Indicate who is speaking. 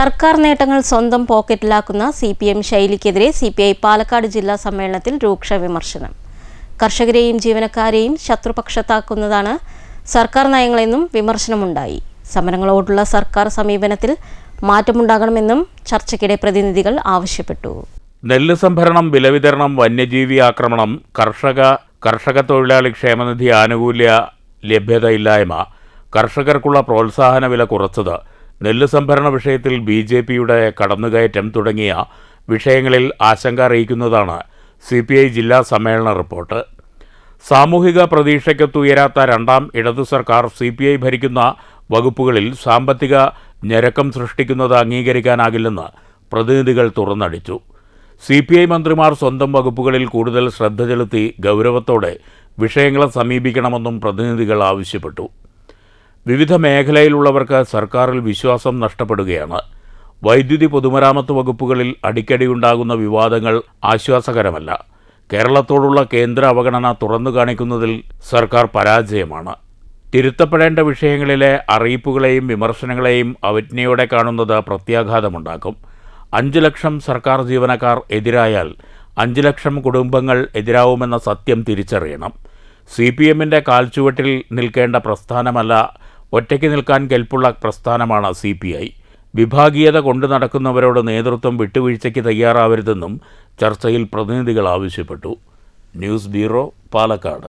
Speaker 1: സർക്കാർ നേട്ടങ്ങൾ സ്വന്തം പോക്കറ്റിലാക്കുന്ന സി പി എം ശൈലിക്കെതിരെ സി പി ഐ പാലക്കാട് ജില്ലാ സമ്മേളനത്തിൽ രൂക്ഷ വിമർശനം. കർഷകരെയും ജീവനക്കാരെയും ശത്രുപക്ഷത്താക്കുന്നതാണ് സർക്കാർ നയങ്ങളെന്നും വിമർശനമുണ്ടായി. സമരങ്ങളോടുള്ള സർക്കാർ സമീപനത്തിൽ മാറ്റമുണ്ടാകണമെന്നും ചർച്ചയ്ക്കിടെ പ്രതിനിധികൾ ആവശ്യപ്പെട്ടു.
Speaker 2: നെല്ല് സംഭരണം വിലവിതരണം വന്യജീവി ആക്രമണം കർഷക കർഷക തൊഴിലാളി ക്ഷേമനിധി ആനുകൂല്യ ലഭ്യതയില്ലായ്മ കർഷകർക്കുള്ള പ്രോത്സാഹന വില കുറച്ചത് നെല്ല് സംഭരണ വിഷയത്തിൽ ബി ജെ പിയുടെ കടന്നുകയറ്റം തുടങ്ങിയ വിഷയങ്ങളിൽ ആശങ്ക അറിയിക്കുന്നതാണ് സി പി ഐ ജില്ലാ സമ്മേളന റിപ്പോർട്ട്. സാമൂഹിക പ്രതീക്ഷയ്ക്കൊത്തുയരാത്ത രണ്ടാം ഇടതു സർക്കാർ സി പി ഐ ഭരിക്കുന്ന വകുപ്പുകളിൽ സാമ്പത്തിക ഞരക്കം സൃഷ്ടിക്കുന്നത് അംഗീകരിക്കാനാകില്ലെന്ന് പ്രതിനിധികൾ തുറന്നടിച്ചു. സി പി ഐ മന്ത്രിമാർ സ്വന്തം വകുപ്പുകളിൽ കൂടുതൽ ശ്രദ്ധ ചെലുത്തി ഗൗരവത്തോടെ വിഷയങ്ങളെ സമീപിക്കണമെന്നും പ്രതിനിധികൾ ആവശ്യപ്പെട്ടു. വിവിധ മേഖലയിലുള്ളവർക്ക് സർക്കാരിൽ വിശ്വാസം നഷ്ടപ്പെടുകയാണ്. വൈദ്യുതി പൊതുമരാമത്ത് വകുപ്പുകളിൽ അടിക്കടി ഉണ്ടാകുന്ന വിവാദങ്ങൾ ആശ്വാസകരമല്ല. കേരളത്തോടുള്ള കേന്ദ്ര അവഗണന തുറന്നു കാണിക്കുന്നതിൽ സർക്കാർ പരാജയമാണ്. തിരുത്തപ്പെടേണ്ട വിഷയങ്ങളിലെ അറിയിപ്പുകളെയും വിമർശനങ്ങളെയും അവജ്ഞയോടെ കാണുന്നത് പ്രത്യാഘാതമുണ്ടാക്കും. അഞ്ച് ലക്ഷം സർക്കാർ ജീവനക്കാർ എതിരായാൽ അഞ്ച് ലക്ഷം കുടുംബങ്ങൾ എതിരാവുമെന്ന സത്യം തിരിച്ചറിയണം. സി പി എമ്മിന്റെ കാൽച്ചുവട്ടിൽ നിൽക്കേണ്ട പ്രസ്ഥാനമല്ല ഒറ്റയ്ക്ക് നിൽക്കാൻ കെൽപ്പുള്ള പ്രസ്ഥാനമാണ് സി പി ഐ. വിഭാഗീയത കൊണ്ടു നടക്കുന്നവരോട് നേതൃത്വം വിട്ടുവീഴ്ചയ്ക്ക് തയ്യാറാവരുതെന്നും ചർച്ചയിൽ പ്രതിനിധികൾ ആവശ്യപ്പെട്ടു. News bureau Palakkad.